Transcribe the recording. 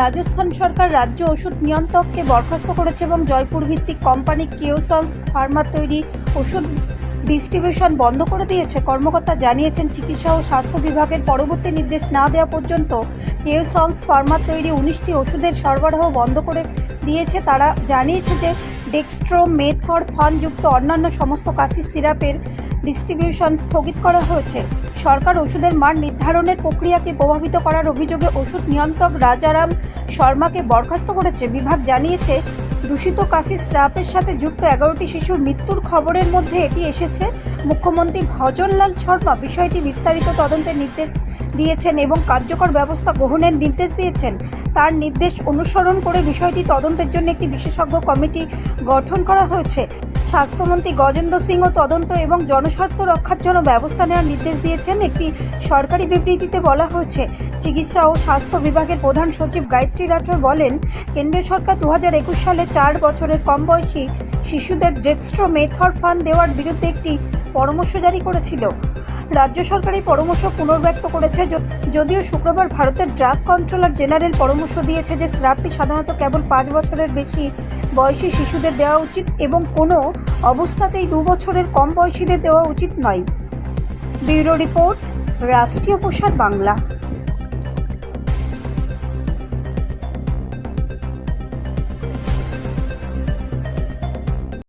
রাজস্থান সরকার রাজ্য ওষুধ নিয়ন্ত্রককে বরখাস্ত করেছে এবং জয়পুর ভিত্তিক কোম্পানি কিওসন্স ফার্মা তৈরি ওষুধ ডিস্ট্রিবিউশন বন্ধ করে দিয়েছে। কর্মকর্তা জানিয়েছেন, চিকিৎসা ও স্বাস্থ্য বিভাগের পরবর্তী নির্দেশ না দেওয়া পর্যন্ত কেওসন্স ফার্মা তৈরি উনিশটি ওষুধের সরবরাহ বন্ধ করে দিয়েছে, তারা জানিয়েছে যে ডেক্সট্রো মেথর ফানযুক্ত অন্যান্য সমস্ত কাশি সিরাপের ডিস্ট্রিবিউশন স্থগিত করা হয়েছে। সরকার ওষুধের মান নির্ধারণের প্রক্রিয়াকে প্রভাবিত করার অভিযোগে ওষুধ নিয়ন্ত্রক রাজারাম শর্মাকে বরখাস্ত করেছে। বিভাগ জানিয়েছে দূষিত কাশি স্রাপের সাথে যুক্ত এগারোটি শিশুর মৃত্যুর খবরের মধ্যে এটি এসেছে। মুখ্যমন্ত্রী ভজনলাল শর্মা বিষয়টি বিস্তারিত তদন্তের নির্দেশ দিয়েছেন এবং কার্যকর ব্যবস্থা গ্রহণের নির্দেশ দিয়েছেন। তার নির্দেশ অনুসরণ করে বিষয়টি তদন্তের জন্য একটি বিশেষজ্ঞ কমিটি গঠন করা হয়েছে। স্বাস্থ্যমন্ত্রী গজেন্দ্র সিংও তদন্ত এবং জনস্বার্থ রক্ষার জন্য ব্যবস্থা নেওয়ার নির্দেশ দিয়েছেন একটি সরকারি বিবৃতিতে বলা হয়েছে। চিকিৎসা ও স্বাস্থ্য বিভাগের প্রধান সচিব গায়ত্রী রাঠোর বলেন, কেন্দ্রীয় সরকার দু একুশ সালে চার বছরের কম বয়সী শিশুদের ডেক্সট্রো ফান্ড দেওয়ার বিরুদ্ধে একটি পরামর্শ জারি করেছিল। রাজ্য সরকারের পরামর্শ পুনর্ব্যক্ত করেছে। যদিও শুক্রবার ভারতের ড্রাগ কন্ট্রোলার জেনারেল পরামর্শ দিয়েছে যে, স্রাবটি সাধারণত কেবল পাঁচ বছরের বেশি বয়সী শিশুদের দেওয়া উচিত এবং কোনো অবস্থাতেই দু বছরের কম বয়সীদের দেওয়া উচিত নয়। ব্যুরো রিপোর্ট, রাষ্ট্রীয় প্রসার বাংলা।